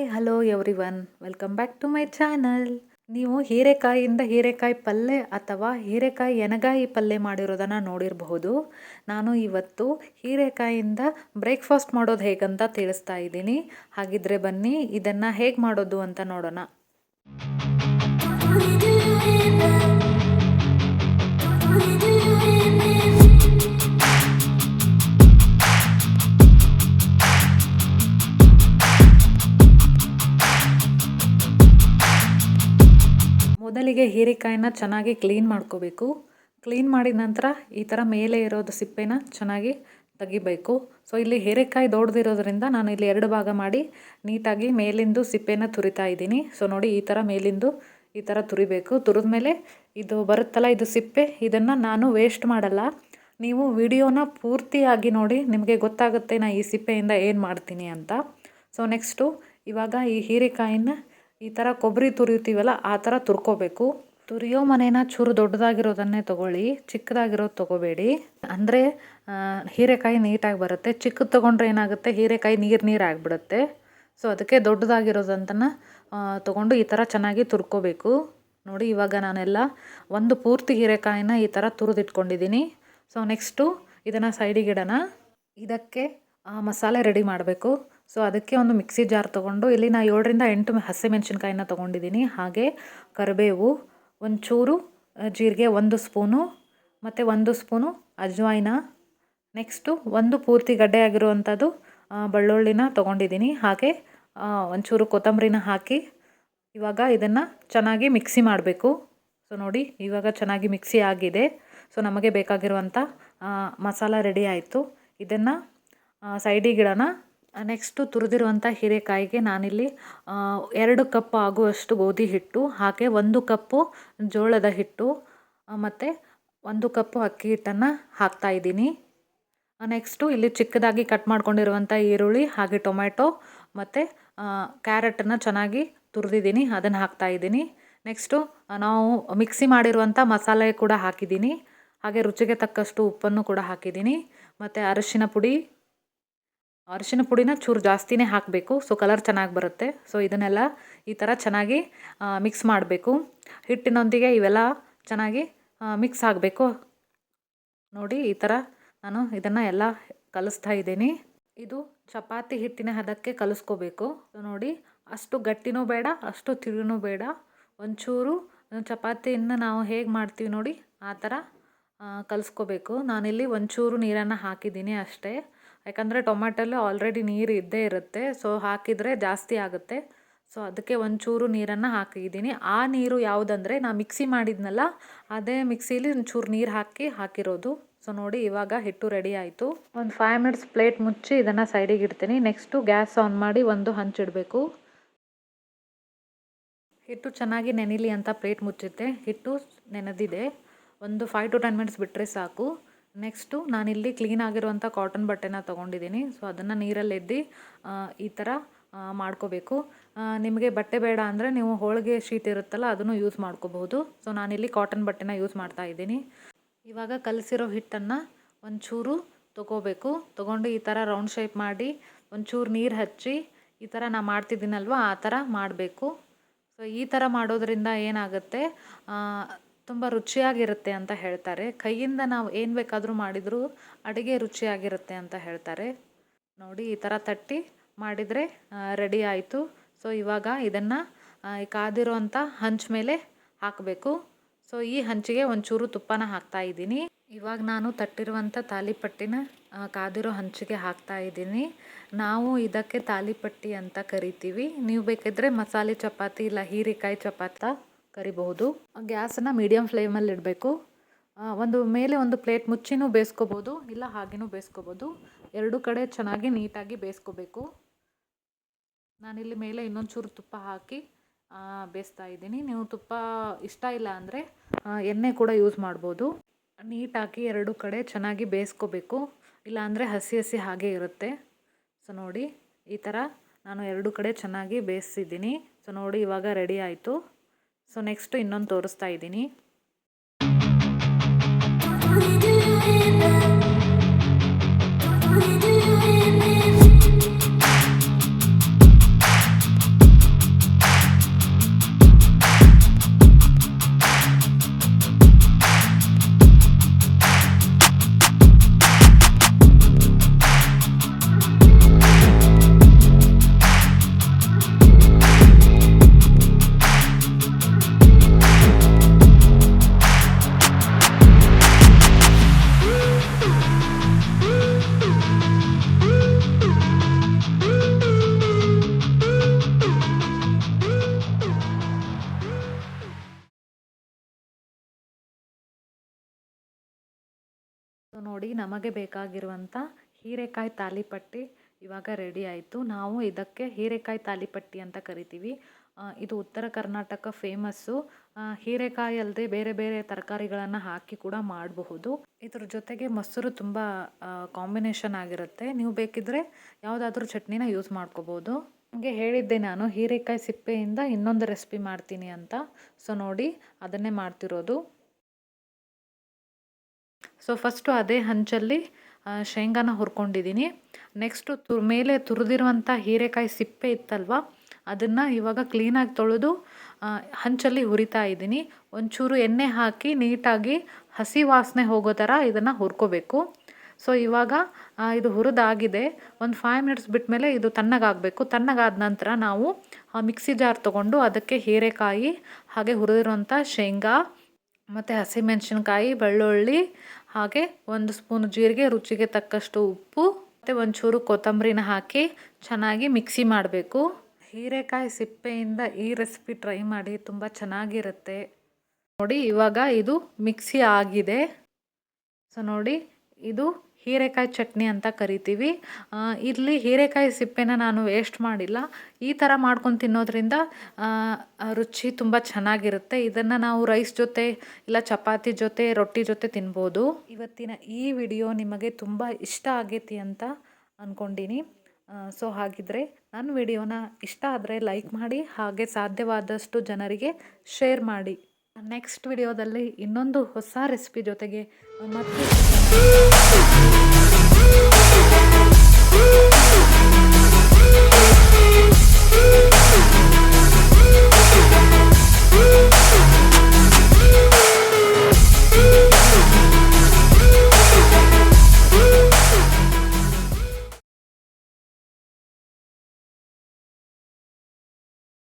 Hi hello everyone welcome back to my channel. ನೀವು ಹೀರೆಕಾಯಿಯಿಂದ ಹೀರೆಕಾಯಿ ಪಲ್ಯ ಅಥವಾ ಹೀರೆಕಾಯಿ ಎನಗಾಯಿ ಪಲ್ಯ ಮಾಡಿರೋದನ್ನು ನೋಡಿರಬಹುದು. ನಾನು ಇವತ್ತು ಹೀರೆಕಾಯಿಯಿಂದ ಬ್ರೇಕ್ಫಾಸ್ಟ್ ಮಾಡೋದು ಹೇಗಂತ ತಿಳಿಸ್ತಾ ಇದ್ದೀನಿ. ಹಾಗಿದ್ರೆ ಬನ್ನಿ, ಇದನ್ನು ಹೇಗೆ ಮಾಡೋದು ಅಂತ ನೋಡೋಣ. ಮೊದಲಿಗೆ ಹೀರೆಕಾಯನ್ನ ಚೆನ್ನಾಗಿ ಕ್ಲೀನ್ ಮಾಡ್ಕೋಬೇಕು. ಕ್ಲೀನ್ ಮಾಡಿದ ನಂತರ ಈ ಥರ ಮೇಲೆ ಇರೋದು ಸಿಪ್ಪೆನ ಚೆನ್ನಾಗಿ ತೆಗಿಬೇಕು. ಸೊ ಇಲ್ಲಿ ಹೀರೆಕಾಯಿ ದೊಡ್ಡದಿರೋದ್ರಿಂದ ನಾನು ಇಲ್ಲಿ ಎರಡು ಭಾಗ ಮಾಡಿ ನೀಟಾಗಿ ಮೇಲಿಂದು ಸಿಪ್ಪೆನ ತುರಿತಾ ಇದ್ದೀನಿ. ಸೊ ನೋಡಿ ಈ ಥರ ಮೇಲಿಂದು ಈ ಥರ ತುರಿಬೇಕು. ತುರಿದ ಮೇಲೆ ಇದು ಬರುತ್ತಲ್ಲ, ಇದು ಸಿಪ್ಪೆ. ಇದನ್ನು ನಾನು ವೇಸ್ಟ್ ಮಾಡಲ್ಲ. ನೀವು ವಿಡಿಯೋನ ಪೂರ್ತಿಯಾಗಿ ನೋಡಿ, ನಿಮಗೆ ಗೊತ್ತಾಗುತ್ತೆ ನಾನು ಈ ಸಿಪ್ಪೆಯಿಂದ ಏನು ಮಾಡ್ತೀನಿ ಅಂತ. ಸೊ ನೆಕ್ಸ್ಟು ಇವಾಗ ಈ ಹೀರೆಕಾಯಿನ ಈ ಥರ ಕೊಬ್ಬರಿ ತುರಿಯುತ್ತೀವಲ್ಲ, ಆ ಥರ ತುರ್ಕೋಬೇಕು. ತುರಿಯೋ ಮನೇನ ಚೂರು ದೊಡ್ಡದಾಗಿರೋದನ್ನೇ ತೊಗೊಳ್ಳಿ, ಚಿಕ್ಕದಾಗಿರೋದು ತೊಗೋಬೇಡಿ. ಅಂದರೆ ಹೀರೆಕಾಯಿ ನೀಟಾಗಿ ಬರುತ್ತೆ. ಚಿಕ್ಕದು ತೊಗೊಂಡ್ರೆ ಏನಾಗುತ್ತೆ? ಹೀರೆಕಾಯಿ ನೀರು ನೀರು ಆಗಿಬಿಡುತ್ತೆ. ಸೊ ಅದಕ್ಕೆ ದೊಡ್ಡದಾಗಿರೋದಂತನ ತೊಗೊಂಡು ಈ ಥರ ಚೆನ್ನಾಗಿ ತುರ್ಕೋಬೇಕು. ನೋಡಿ, ಇವಾಗ ನಾನೆಲ್ಲ ಒಂದು ಪೂರ್ತಿ ಹೀರೆಕಾಯಿನ ಈ ಥರ ತುರಿದಿಟ್ಕೊಂಡಿದ್ದೀನಿ. ಸೊ ನೆಕ್ಸ್ಟು ಇದನ್ನು ಸೈಡಿಗಿಡೋಣ ಇದಕ್ಕೆ ಮಸಾಲೆ ರೆಡಿ ಮಾಡಬೇಕು. ಸೊ ಅದಕ್ಕೆ ಒಂದು ಮಿಕ್ಸಿ ಜಾರ್ ತೊಗೊಂಡು ಇಲ್ಲಿ ನಾ ಏಳರಿಂದ ಎಂಟು ಹಸಿಮೆಣ್ಸಿನ್ಕಾಯಿನ ತೊಗೊಂಡಿದ್ದೀನಿ. ಹಾಗೆ ಕರಿಬೇವು, ಒಂಚೂರು ಜೀರಿಗೆ ಒಂದು ಸ್ಪೂನು, ಮತ್ತು ಒಂದು ಸ್ಪೂನು ಅಜ್ವಾಯಿನ. ನೆಕ್ಸ್ಟು ಒಂದು ಪೂರ್ತಿ ಗಡ್ಡೆ ಆಗಿರುವಂಥದ್ದು ಬೆಳ್ಳುಳ್ಳಿನ ತೊಗೊಂಡಿದ್ದೀನಿ. ಹಾಗೆ ಒಂಚೂರು ಕೊತ್ತಂಬರಿನ ಹಾಕಿ ಇವಾಗ ಇದನ್ನು ಚೆನ್ನಾಗಿ ಮಿಕ್ಸಿ ಮಾಡಬೇಕು. ಸೊ ನೋಡಿ, ಇವಾಗ ಚೆನ್ನಾಗಿ ಮಿಕ್ಸಿ ಆಗಿದೆ. ಸೊ ನಮಗೆ ಬೇಕಾಗಿರುವಂಥ ಮಸಾಲ ರೆಡಿ ಆಯಿತು. ಇದನ್ನು ಸೈಡಿಗಿಡೋಣ ನೆಕ್ಸ್ಟು ತುರಿದಿರುವಂಥ ಹೀರೆಕಾಯಿಗೆ ನಾನಿಲ್ಲಿ ಎರಡು ಕಪ್ ಆಗುವಷ್ಟು ಗೋಧಿ ಹಿಟ್ಟು, ಹಾಗೆ ಒಂದು ಕಪ್ಪು ಜೋಳದ ಹಿಟ್ಟು ಮತ್ತು ಒಂದು ಕಪ್ಪು ಅಕ್ಕಿ ಹಿಟ್ಟನ್ನು ಹಾಕ್ತಾಯಿದ್ದೀನಿ ನೆಕ್ಸ್ಟು ಇಲ್ಲಿ ಚಿಕ್ಕದಾಗಿ ಕಟ್ ಮಾಡ್ಕೊಂಡಿರುವಂಥ ಈರುಳ್ಳಿ, ಹಾಗೆ ಟೊಮ್ಯಾಟೊ, ಮತ್ತು ಕ್ಯಾರೆಟನ್ನು ಚೆನ್ನಾಗಿ ತುರಿದಿದ್ದೀನಿ, ಅದನ್ನು ಹಾಕ್ತಾಯಿದ್ದೀನಿ ನೆಕ್ಸ್ಟು ನಾವು ಮಿಕ್ಸಿ ಮಾಡಿರುವಂಥ ಮಸಾಲೆ ಕೂಡ ಹಾಕಿದ್ದೀನಿ. ಹಾಗೆ ರುಚಿಗೆ ತಕ್ಕಷ್ಟು ಉಪ್ಪನ್ನು ಕೂಡ ಹಾಕಿದ್ದೀನಿ. ಮತ್ತು ಅರಿಶಿನ ಪುಡಿ ಅರಿಶಿನ ಪುಡಿನ ಚೂರು ಜಾಸ್ತಿನೇ ಹಾಕಬೇಕು. ಸೊ ಕಲರ್ ಚೆನ್ನಾಗಿ ಬರುತ್ತೆ. ಸೊ ಇದನ್ನೆಲ್ಲ ಈ ಥರ ಚೆನ್ನಾಗಿ ಮಿಕ್ಸ್ ಮಾಡಬೇಕು. ಹಿಟ್ಟಿನೊಂದಿಗೆ ಇವೆಲ್ಲ ಚೆನ್ನಾಗಿ ಮಿಕ್ಸ್ ಆಗಬೇಕು. ನೋಡಿ, ಈ ಥರ ನಾನು ಇದನ್ನು ಎಲ್ಲ ಕಲಿಸ್ತಾ ಇದ್ದೀನಿ. ಇದು ಚಪಾತಿ ಹಿಟ್ಟಿನ ಹದಕ್ಕೆ ಕಲಿಸ್ಕೋಬೇಕು. ನೋಡಿ, ಅಷ್ಟು ಗಟ್ಟಿನೂ ಬೇಡ, ಅಷ್ಟು ತಿರುನೂ ಬೇಡ. ಒಂಚೂರು ಚಪಾತಿಯನ್ನು ನಾವು ಹೇಗೆ ಮಾಡ್ತೀವಿ ನೋಡಿ, ಆ ಥರ ಕಲಿಸ್ಕೋಬೇಕು. ನಾನಿಲ್ಲಿ ಒಂಚೂರು ನೀರನ್ನು ಹಾಕಿದ್ದೀನಿ ಅಷ್ಟೇ. ಯಾಕಂದರೆ ಟೊಮ್ಯಾಟೊಲ್ಲಿ ಆಲ್ರೆಡಿ ನೀರು ಇದ್ದೇ ಇರುತ್ತೆ ಸೊ ಹಾಕಿದರೆ ಜಾಸ್ತಿ ಆಗುತ್ತೆ. ಸೊ ಅದಕ್ಕೆ ಒಂಚೂರು ನೀರನ್ನು ಹಾಕಿದ್ದೀನಿ. ಆ ನೀರು ಯಾವುದಂದರೆ ನಾ ಮಿಕ್ಸಿ ಮಾಡಿದ್ನಲ್ಲ, ಅದೇ ಮಿಕ್ಸಿಲಿ ಒಂಚೂರು ನೀರು ಹಾಕಿ ಹಾಕಿರೋದು. ಸೊ ನೋಡಿ ಇವಾಗ ಹಿಟ್ಟು ರೆಡಿ ಆಯಿತು. ಒಂದು ಫೈವ್ ಮಿನಿಟ್ಸ್ ಪ್ಲೇಟ್ ಮುಚ್ಚಿ ಇದನ್ನು ಸೈಡಿಗೆ ಇಡ್ತೀನಿ. ನೆಕ್ಸ್ಟು ಗ್ಯಾಸ್ ಆನ್ ಮಾಡಿ ಒಂದು ಹಂಚಿಡಬೇಕು ಹಿಟ್ಟು ಚೆನ್ನಾಗಿ ನೆನಿಲಿ ಅಂತ ಪ್ಲೇಟ್ ಮುಚ್ಚುತ್ತೆ ಹಿಟ್ಟು ನೆನೆದಿದೆ. ಒಂದು ಫೈವ್ ಟು ಟೆನ್ ಮಿನಿಟ್ಸ್ ಬಿಟ್ಟರೆ ಸಾಕು. ನೆಕ್ಸ್ಟು ನಾನಿಲ್ಲಿ ಕ್ಲೀನ್ ಆಗಿರುವಂಥ ಕಾಟನ್ ಬಟ್ಟೆನ ತೊಗೊಂಡಿದ್ದೀನಿ ಸೊ ಅದನ್ನು ನೀರಲ್ಲಿ ಎದ್ದು ಈ ಥರ ಮಾಡ್ಕೋಬೇಕು. ನಿಮಗೆ ಬಟ್ಟೆ ಬೇಡ ಅಂದರೆ ನೀವು ಹೋಳಿಗೆ ಶೀಟ್ ಇರುತ್ತಲ್ಲ, ಅದನ್ನು ಯೂಸ್ ಮಾಡ್ಕೋಬಹುದು. ಸೊ ನಾನಿಲ್ಲಿ ಕಾಟನ್ ಬಟ್ಟೆನ ಯೂಸ್ ಮಾಡ್ತಾ ಇದ್ದೀನಿ. ಇವಾಗ ಕಲಸಿರೋ ಹಿಟ್ಟನ್ನು ಒಂಚೂರು ತೊಗೋಬೇಕು. ತೊಗೊಂಡು ಈ ಥರ ರೌಂಡ್ ಶೇಪ್ ಮಾಡಿ, ಒಂಚೂರು ನೀರು ಹಚ್ಚಿ, ಈ ಥರ ನಾ ಮಾಡ್ತಿದ್ದೀನಲ್ವ, ಆ ಥರ ಮಾಡಬೇಕು. ಸೊ ಈ ಥರ ಮಾಡೋದ್ರಿಂದ ಏನಾಗುತ್ತೆ ತುಂಬ ರುಚಿಯಾಗಿರುತ್ತೆ ಅಂತ ಹೇಳ್ತಾರೆ. ಕೈಯಿಂದ ನಾವು ಏನು ಬೇಕಾದರೂ ಮಾಡಿದರೂ ಅಡುಗೆ ರುಚಿಯಾಗಿರುತ್ತೆ ಅಂತ ಹೇಳ್ತಾರೆ. ನೋಡಿ, ಈ ಥರ ತಟ್ಟಿ ಮಾಡಿದರೆ ರೆಡಿ ಆಯಿತು. ಸೊ ಇವಾಗ ಇದನ್ನು ಕಾದಿರೋಂಥ ಹಂಚ್ ಮೇಲೆ ಹಾಕಬೇಕು. ಸೊ ಈ ಹಂಚಿಗೆ ಒಂಚೂರು ತುಪ್ಪನ ಹಾಕ್ತಾ ಇದ್ದೀನಿ. ಇವಾಗ ನಾನು ತಟ್ಟಿರುವಂಥ ತಾಲಿಪಟ್ಟಿನ ಕಾದಿರೋ ಹಂಚಿಗೆ ಹಾಕ್ತಾ ಇದ್ದೀನಿ. ನಾವು ಇದಕ್ಕೆ ತಾಲಿಪಟ್ಟಿ ಅಂತ ಕರಿತೀವಿ. ನೀವು ಬೇಕಿದ್ರೆ ಮಸಾಲೆ ಚಪಾತಿ ಇಲ್ಲ ಹೀರೆಕಾಯಿ ಚಪಾತ ಕರಿಬಹುದು. ಗ್ಯಾಸನ್ನು ಮೀಡಿಯಮ್ ಫ್ಲೇಮಲ್ಲಿ ಇಡಬೇಕು. ಒಂದು ಮೇಲೆ ಒಂದು ಪ್ಲೇಟ್ ಮುಚ್ಚಿನೂ ಬೇಯಿಸ್ಕೋಬೋದು ಇಲ್ಲ ಹಾಗೆಯೂ ಬೇಯಿಸ್ಕೋಬೋದು ಎರಡು ಕಡೆ ಚೆನ್ನಾಗಿ ನೀಟಾಗಿ ಬೇಯಿಸ್ಕೋಬೇಕು. ನಾನಿಲ್ಲಿ ಮೇಲೆ ಇನ್ನೊಂದು ಚೂರು ತುಪ್ಪ ಹಾಕಿ ಬೇಯಿಸ್ತಾ ಇದ್ದೀನಿ. ನೀವು ತುಪ್ಪ ಇಷ್ಟ ಇಲ್ಲ ಅಂದರೆ ಎಣ್ಣೆ ಕೂಡ ಯೂಸ್ ಮಾಡ್ಬೋದು. ನೀಟಾಗಿ ಎರಡು ಕಡೆ ಚೆನ್ನಾಗಿ ಬೇಯಿಸ್ಕೋಬೇಕು. ಇಲ್ಲಾಂದರೆ ಹಸಿ ಹಸಿ ಹಾಗೆ ಇರುತ್ತೆ. ಸೊ ನೋಡಿ ಈ ಥರ ನಾನು ಎರಡು ಕಡೆ ಚೆನ್ನಾಗಿ ಬೇಯಿಸಿದ್ದೀನಿ ಸೊ ನೋಡಿ ಇವಾಗ ರೆಡಿ ಆಯಿತು. ಸೊ ನೆಕ್ಸ್ಟು ಇನ್ನೊಂದು ತೋರಿಸ್ತಾ ಇದ್ದೀನಿ. ನೋಡಿ ನಮಗೆ ಬೇಕಾಗಿರುವಂಥ ಹೀರೆಕಾಯಿ ತಾಲಿಪಟ್ಟಿ ಇವಾಗ ರೆಡಿ ಆಯಿತು. ನಾವು ಇದಕ್ಕೆ ಹೀರೆಕಾಯಿ ತಾಲಿಪಟ್ಟಿ ಅಂತ ಕರಿತೀವಿ. ಇದು ಉತ್ತರ ಕರ್ನಾಟಕ ಫೇಮಸ್ಸು ಹೀರೆಕಾಯಿ ಅಲ್ಲದೆ ಬೇರೆ ಬೇರೆ ತರಕಾರಿಗಳನ್ನು ಹಾಕಿ ಕೂಡ ಮಾಡಬಹುದು. ಇದ್ರ ಜೊತೆಗೆ ಮೊಸರು ತುಂಬ ಕಾಂಬಿನೇಷನ್ ಆಗಿರುತ್ತೆ. ನೀವು ಬೇಕಿದ್ರೆ ಯಾವುದಾದ್ರೂ ಚಟ್ನಿನ ಯೂಸ್ ಮಾಡ್ಕೋಬೋದು ನಿಮಗೆ ಹೇಳಿದ್ದೆ ನಾನು, ಹೀರೆಕಾಯಿ ಸಿಪ್ಪೆಯಿಂದ ಇನ್ನೊಂದು ರೆಸಿಪಿ ಮಾಡ್ತೀನಿ ಅಂತ. ಸೊ ನೋಡಿ, ಅದನ್ನೇ ಮಾಡ್ತಿರೋದು. ಸೊ ಫಸ್ಟು ಅದೇ ಹಂಚಲ್ಲಿ ಶೇಂಗಾನ ಹುರ್ಕೊಂಡಿದ್ದೀನಿ ನೆಕ್ಸ್ಟು ತು ಮೇಲೆ ತುರಿದಿರುವಂಥ ಹೀರೆಕಾಯಿ ಸಿಪ್ಪೆ ಇತ್ತಲ್ವ, ಅದನ್ನು ಇವಾಗ ಕ್ಲೀನಾಗಿ ತೊಳೆದು ಹಂಚಲ್ಲಿ ಹುರಿತಾ ಇದ್ದೀನಿ. ಒಂಚೂರು ಎಣ್ಣೆ ಹಾಕಿ ನೀಟಾಗಿ ಹಸಿ ವಾಸನೆ ಹೋಗೋ ಥರ ಇದನ್ನು ಹುರ್ಕೋಬೇಕು. ಸೊ ಇವಾಗ ಇದು ಹುರಿದಾಗಿದೆ. ಒಂದು ಫೈವ್ ಮಿನಿಟ್ಸ್ ಬಿಟ್ಮೇಲೆ ಇದು ತಣ್ಣಗಾಗಬೇಕು. ತಣ್ಣಗಾದ ನಂತರ ನಾವು ಮಿಕ್ಸಿ ಜಾರ್ ತೊಗೊಂಡು ಅದಕ್ಕೆ ಹೀರೆಕಾಯಿ, ಹಾಗೆ ಹುರಿದಿರುವಂಥ ಶೇಂಗಾ, ಮತ್ತು ಹಸಿಮೆಣಸಿನ್ಕಾಯಿ, ಬೆಳ್ಳುಳ್ಳಿ ಹಾಗೆ ಒಂದು ಸ್ಪೂನ್ ಜೀರಿಗೆ, ರುಚಿಗೆ ತಕ್ಕಷ್ಟು ಉಪ್ಪು, ಮತ್ತು ಒಂಚೂರು ಕೊತ್ತಂಬರಿನ ಹಾಕಿ ಚೆನ್ನಾಗಿ ಮಿಕ್ಸಿ ಮಾಡಬೇಕು. ಹೀರೆಕಾಯಿ ಸಿಪ್ಪೆಯಿಂದ ಈ ರೆಸಿಪಿ ಟ್ರೈ ಮಾಡಿ, ತುಂಬ ಚೆನ್ನಾಗಿರುತ್ತೆ. ನೋಡಿ, ಇವಾಗ ಇದು ಮಿಕ್ಸಿ ಆಗಿದೆ. ಸೊ ನೋಡಿ, ಇದು ಹೀರೆಕಾಯಿ ಚಟ್ನಿ ಅಂತ ಕರಿತೀವಿ. ಇಲ್ಲಿ ಹೀರೆಕಾಯಿ ಸಿಪ್ಪೆನ ನಾನು ವೇಸ್ಟ್ ಮಾಡಿಲ್ಲ. ಈ ಥರ ಮಾಡ್ಕೊಂಡು ತಿನ್ನೋದ್ರಿಂದ ರುಚಿ ತುಂಬ ಚೆನ್ನಾಗಿರುತ್ತೆ. ಇದನ್ನು ನಾವು ರೈಸ್ ಜೊತೆ ಇಲ್ಲ ಚಪಾತಿ ಜೊತೆ, ರೊಟ್ಟಿ ಜೊತೆ ತಿನ್ಬೋದು. ಇವತ್ತಿನ ಈ ವಿಡಿಯೋ ನಿಮಗೆ ತುಂಬ ಇಷ್ಟ ಆಗೈತಿ ಅಂತ ಅಂದ್ಕೊಂಡಿನಿ ಸೊ ಹಾಗಿದ್ರೆ ನನ್ನ ವಿಡಿಯೋನ ಇಷ್ಟ ಆದರೆ ಲೈಕ್ ಮಾಡಿ, ಹಾಗೆ ಸಾಧ್ಯವಾದಷ್ಟು ಜನರಿಗೆ ಶೇರ್ ಮಾಡಿ. ನೆಕ್ಸ್ಟ್ ವಿಡಿಯೋದಲ್ಲಿ ಇನ್ನೊಂದು ಹೊಸ ರೆಸಿಪಿ ಜೊತೆಗೆ ಮತ್ತೆ.